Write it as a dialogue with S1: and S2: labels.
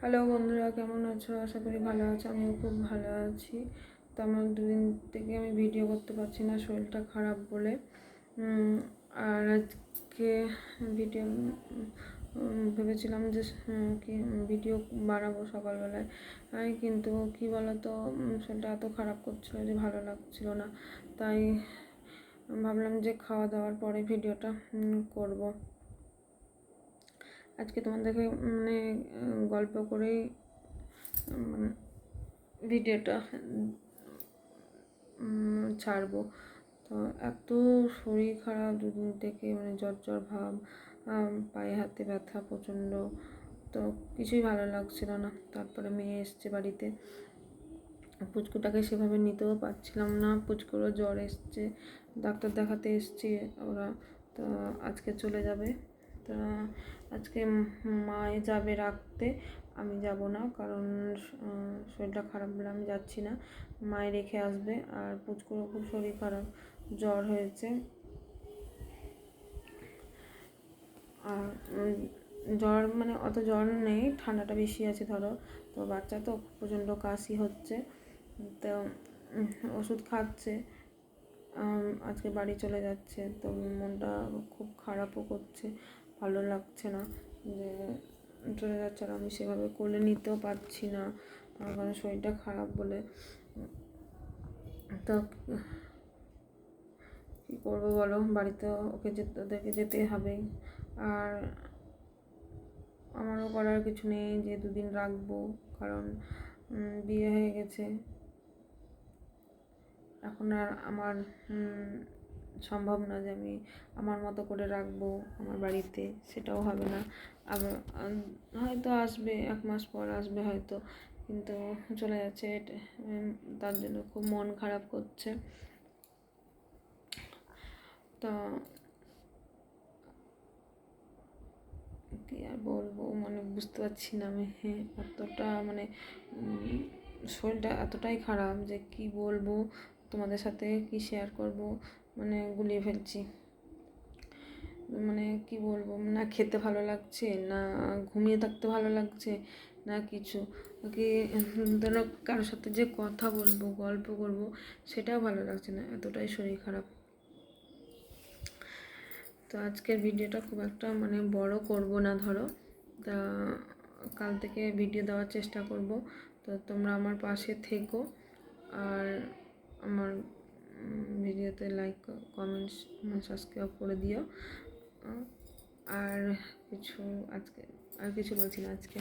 S1: Hello বন্ধুরা, কেমন আছো? আশা করি ভালো আছো, আমিও খুব ভালো আছি। তো আমার দুদিন থেকে আমি ভিডিও করতে পারছি না, শরীরটা খারাপ বলে। আর আজকে ভিডিও ভেবেছিলাম যে কি ভিডিও বানাবো সকালবেলায়। কিন্তু কি বলতো শরীরটা এত খারাপ করছিল যে ভালো লাগছিল না। তাই ভাবলাম যে খাওয়া দাওয়ার পরে ভিডিওটা করব। আজকে তোমাদেরকে মানে গল্প উম, মানে ভিডিওটা ছাড়বো। তো এত শরীর খারাপ দুদিন থেকে মানে জ্বর জ্বর ভাব পায়ে হাতে ব্যথা প্রচণ্ড। তো কিছুই ভালো লাগছিল না। তারপরে মেয়ে এসছে বাড়িতে। পুচকুটাকে সেভাবে নিতেও পারছিলাম না। পুচকুরও জ্বর এসছে। ডাক্তার দেখাতে এসছি ওরা। তো আজকে চলে যাবে। তা আজকে মায়ে যাবে রাখতে। আমি যাব না কারণ শরীরটা খারাপ বলে আমি যাচ্ছি না। মায়ে রেখে আসবে আর পুচকুরও খুব শরীর খারাপ, জ্বর হয়েছে। আর জ্বর মানে অত জ্বর নেই, ঠান্ডাটা বেশি আছে ধরো। তো বাচ্চা তো প্রচণ্ড কাশি হচ্ছে। তো ওষুধ খাচ্ছে। আজকে বাড়ি চলে যাচ্ছে। তো মনটা খুব খারাপও করছে। ভালো লাগছে না যে চলে যাচ্ছে আর আমি সেভাবে কোলে নিতেও পারছি না। আমার কারণ শরীরটা খারাপ বলে। তো কী করব বলো? বাড়িতে ওকে যেতে ওদেরকে যেতে হবে। আর আমারও করার কিছু নেই যে দুদিন রাখব, কারণ বিয়ে হয়ে গেছে। এখন আর আমার সম্ভব না যে আমি আমার মতো করে রাখব আমার বাড়িতে, সেটাও হবে না। আবার হয়তো আসবে, এক মাস পর আসবে হয়তো, কিন্তু চলে যাচ্ছে তার জন্য খুব মন খারাপ করছে। তো কি আর বলব মানে বুঝতে পারছি না আমি হ্যাঁ এতটা মানে শরীরটা এতটাই খারাপ যে কি বলব? তোমাদের সাথে কি শেয়ার করব? মানে গুলিয়ে ফেলছি। মানে কি বলব? না খেতে ভালো লাগছে, না ঘুমিয়ে থাকতে ভালো লাগছে, না কিছু। কি ধরো কারোর সাথে যে কথা বলব, গল্প করব, সেটাও ভালো লাগছে না, এতটাই শরীর খারাপ। তো আজকের ভিডিওটা খুব একটা মানে বড় করব না, ধরো। তা কাল থেকে ভিডিও দেওয়ার চেষ্টা করব। তো তোমরা আমার পাশে থেকো। আর ভিডিওতে লাইক কমেন্টস সাবস্ক্রাইব করে দিও। আর কিছু আজকে আর কিছু বলছি না আজকে।